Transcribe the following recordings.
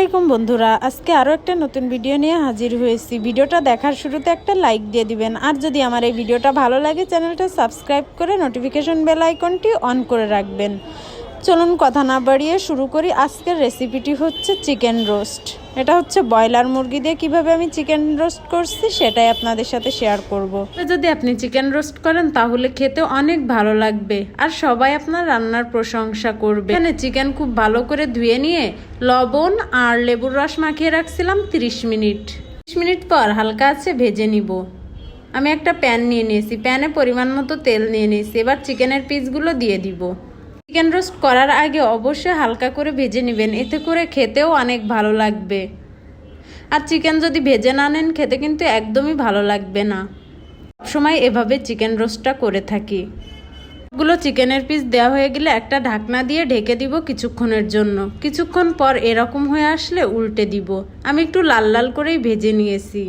আলাইকুম বন্ধুরা, আজকে আরও একটা নতুন ভিডিও নিয়ে হাজির হয়েছি। ভিডিওটা দেখার শুরুতে একটা লাইক দিয়ে দিবেন। আর যদি আমার এই ভিডিওটা ভালো লাগে, চ্যানেলটা সাবস্ক্রাইব করে নোটিফিকেশন বেল আইকনটি অন করে রাখবেন। চলুন কথা না বাড়িয়ে শুরু করি। আজকের রেসিপিটি হচ্ছে চিকেন রোস্ট এটা হচ্ছে ব্রয়লার মুরগি দিয়ে কীভাবে আমি চিকেন রোস্ট করছি, সেটাই আপনাদের সাথে শেয়ার করব। যদি আপনি চিকেন রোস্ট করেন, তাহলে খেতে অনেক ভালো লাগবে। আর সবাই আপনার রান্নার প্রশংসা করবে। এখানে চিকেন খুব ভালো করে ধুয়ে নিয়ে লবণ আর লেবুর রস মাখিয়ে রাখছিলাম 30 মিনিট। 30 মিনিট পর হালকা আছে, ভেজে নিব। আমি একটা প্যান নিয়ে নিয়েছি। প্যানে পরিমাণ মতো তেল নিয়ে নিয়েছি। এবার চিকেনের পিসগুলো দিয়ে দিব। চিকেন রোস্ট করার আগে অবশ্যই হালকা করে ভেজে নেবেন। এতে করে খেতেও অনেক ভালো লাগবে। আর চিকেন যদি ভেজে না নেন, খেতে কিন্তু একদমই ভালো লাগবে না। সবসময় এভাবে চিকেন রোস্টটা করে থাকি। গুলো চিকেনের পিস দেওয়া হয়ে গেলে একটা ঢাকনা দিয়ে ঢেকে দিব কিছুক্ষণের জন্য। কিছুক্ষণ পর এরকম হয়ে আসলে উল্টে দিব। আমি একটু লাল লাল করেই ভেজে নিয়েছি।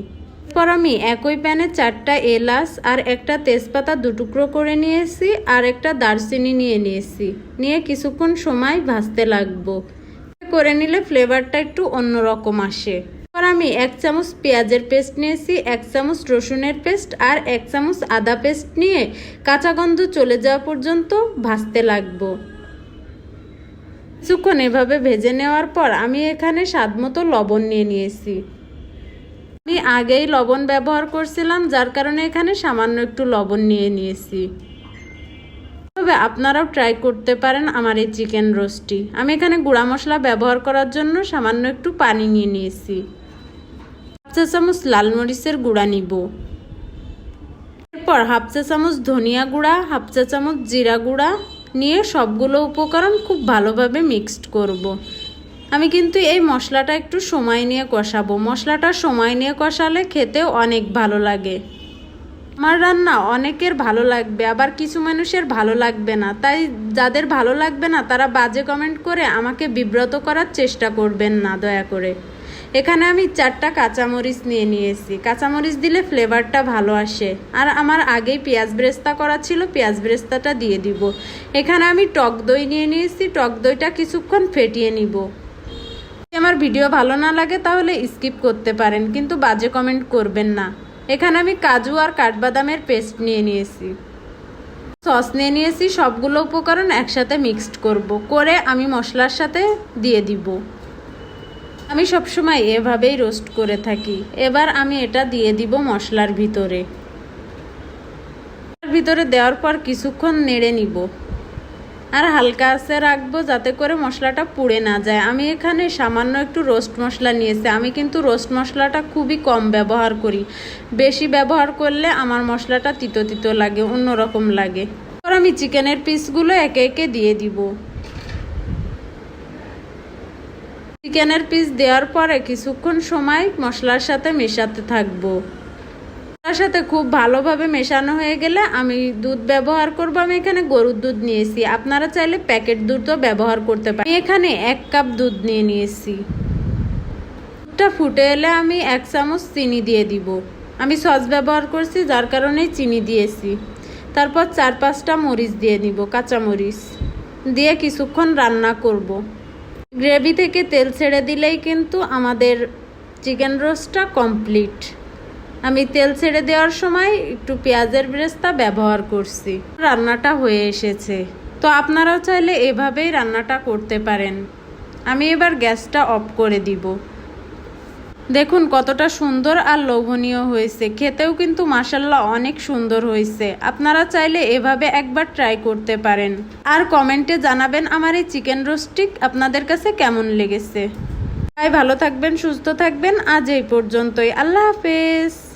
এরপর আমি একই প্যানে চারটা এলাচ আর একটা তেজপাতা দুটুকরো করে নিয়েছি আর একটা দারচিনি নিয়ে নিয়েছি। নিয়ে কিছুক্ষণ সময় ভাজতে লাগবো। করে নিলে ফ্লেভারটা একটু অন্যরকম আসে। এবার আমি এক চামচ পেঁয়াজের পেস্ট নিয়েছি, এক চামচ রসুনের পেস্ট আর এক চামচ আদা পেস্ট নিয়ে কাঁচা গন্ধ চলে যাওয়া পর্যন্ত ভাজতে লাগবো। কিছুক্ষণ এভাবে ভেজে নেওয়ার পর আমি এখানে স্বাদ মতো লবণ নিয়ে নিয়েছি। আমি আগেই লবণ ব্যবহার করছিলাম, যার কারণে এখানে সামান্য একটু লবণ নিয়ে নিয়েছি। তবে আপনারাও ট্রাই করতে পারেন আমার এই চিকেন রোস্টটি আমি এখানে গুঁড়া মশলা ব্যবহার করার জন্য সামান্য একটু পানি নিয়ে নিয়েছি। চা চামচ লাল মরিচের গুঁড়া নিব। এরপর হাফ চা চামচ ধনিয়া গুঁড়া, হাফ চা চামচ জিরা গুঁড়া নিয়ে সবগুলো উপকরণ খুব ভালোভাবে মিক্সড করব। আমি কিন্তু এই মশলাটা একটু সময় নিয়ে কষাবো। মশলাটা সময় নিয়ে কষালে খেতেও অনেক ভালো লাগে। আমার রান্না অনেকের ভালো লাগবে, আবার কিছু মানুষের ভালো লাগবে না। তাই যাদের ভালো লাগবে না, তারা বাজে কমেন্ট করে আমাকে বিব্রত করার চেষ্টা করবেন না, দয়া করে। এখানে আমি চারটা কাঁচামরিচ নিয়ে নিয়েছি। কাঁচামরিচ দিলে ফ্লেভারটা ভালো আসে। আর আমার আগেই পেঁয়াজ ব্রেস্তা করা ছিল, পেঁয়াজ ব্রেস্তাটা দিয়ে দিব। এখানে আমি টক দই নিয়ে নিয়েছি। টক দইটা কিছুক্ষণ ফেটিয়ে নিব। আমার ভিডিও ভালো না লাগে, তাহলে স্কিপ করতে পারেন, কিন্তু বাজে কমেন্ট করবেন না। এখানে আমি কাজু আর কাঠবাদামের পেস্ট নিয়ে নিয়েছি। সস নিয়ে নিয়েছি, সবগুলো উপকরণ একসাথে মিক্সড করব। করে আমি মশলার সাথে দিয়ে দিব। আমি সবসময় এভাবেই রোস্ট করে থাকি। এবার আমি এটা দিয়ে দিব মশলার ভিতরে। ভিতরে দেওয়ার পর কিছুক্ষণ নেড়ে নিব। আর হালকা আছে রাখব যাতে করে মশলাটা পুড়ে না যায়। আমি এখানে সামান্য একটু রোস্ট মশলা নিয়েছি। আমি কিন্তু রোস্ট মশলাটা খুবই কম ব্যবহার করি। বেশি ব্যবহার করলে আমার মশলাটা তিতো তিতো লাগে, অন্যরকম লাগে। এবার আমি চিকেনের পিসগুলো একে একে দিয়ে দিব। চিকেনের পিস দেওয়ার পরে কিছুক্ষণ সময় মশলার সাথে মেশাতে থাকব। তার সাথে খুব ভালোভাবে মেশানো হয়ে গেলে আমি দুধ ব্যবহার করব। আমি এখানে গরুর দুধ নিয়েছি। আপনারা চাইলে প্যাকেট দুধও ব্যবহার করতে পারেন। এখানে এক কাপ দুধ নিয়ে নিয়েছি। দুধটা ফুটে এলে আমি এক চামচ চিনি দিয়ে দিব। আমি সস ব্যবহার করছি, যার কারণেই চিনি দিয়েছি। তারপর চার পাঁচটা মরিচ দিয়ে নিব কাঁচা মরিচ। দিয়ে কিছুক্ষণ রান্না করব। গ্রেভি থেকে তেল ছেড়ে দিলেই কিন্তু আমাদের চিকেন রোস্টটা কমপ্লিট। আমি তেল ছেড়ে দেওয়ার সময় একটু পেঁয়াজের ব্রেস্তা ব্যবহার করছি। রান্নাটা হয়ে এসেছে। তো আপনারাও চাইলে এভাবেই রান্নাটা করতে পারেন। আমি এবার গ্যাসটা অফ করে দিব। দেখুন কতটা সুন্দর আর লোভনীয় হয়েছে। খেতেও কিন্তু মাসাল্লাহ অনেক সুন্দর হয়েছে। আপনারা চাইলে এভাবে একবার ট্রাই করতে পারেন। আর কমেন্টে জানাবেন আমার এই চিকেন রোস্টিক আপনাদের কাছে কেমন লেগেছে। তাই ভালো থাকবেন, সুস্থ থাকবেন। আজ এই পর্যন্তই। আল্লাহ হাফেজ।